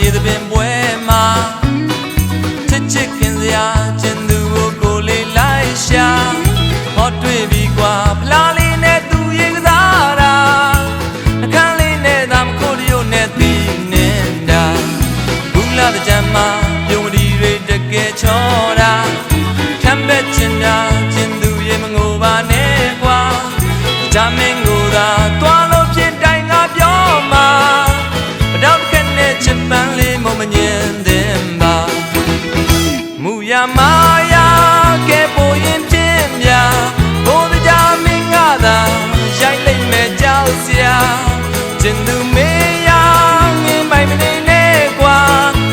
ရေသပင်ပွဲမှာချစ်ချစ်ခင်စရာကျင်သူကိုကိုလေးလိုက်ရှာဟောတွေ့ပြီကွာဖလားလေးနဲ့သူရေကစားတာအခန်းလေးနဲ့သာမခိုးလျို့နဲ့တီးနေတာဘူးလာတဲ့ကြမ်းမှာပြုံးဒီတွေတကယ်ချောတာခံမဲ့ချင်တာကျင်သူရေမငိုပါနဲ့ကွာဒါမင်း ရာကျင်သူမေယာငင်းပိုင်မနေနဲ့ကွာ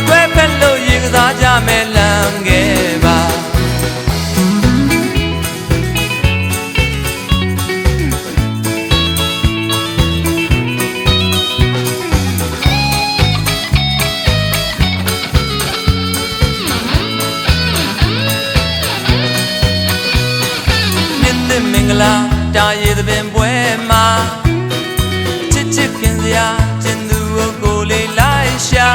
တွဲဖက်လို့ရေကစားကြမယ်လမ်းငယ်ပါမင်္ဂလာတာရည်သပင်ပွဲ ချစ်ခင်စရာကျင်သူကိုလေးလိုက်ရှာ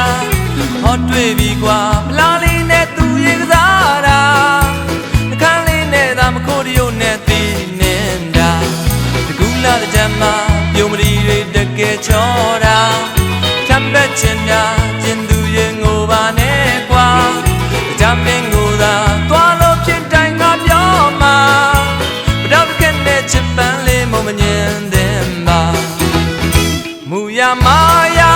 ဟောတွေ့ပြီကွာဖလားလေးနဲ့သူရေကစားတာအခန်းလေးနဲ့သာမခိုးတရုတ်နဲ့သိနေတာတကူလာတဲ့ကြမ်းမှာပြုံးမဒီတွေတကယ်ချောတာချမ်းပဲ့ချင် Maya.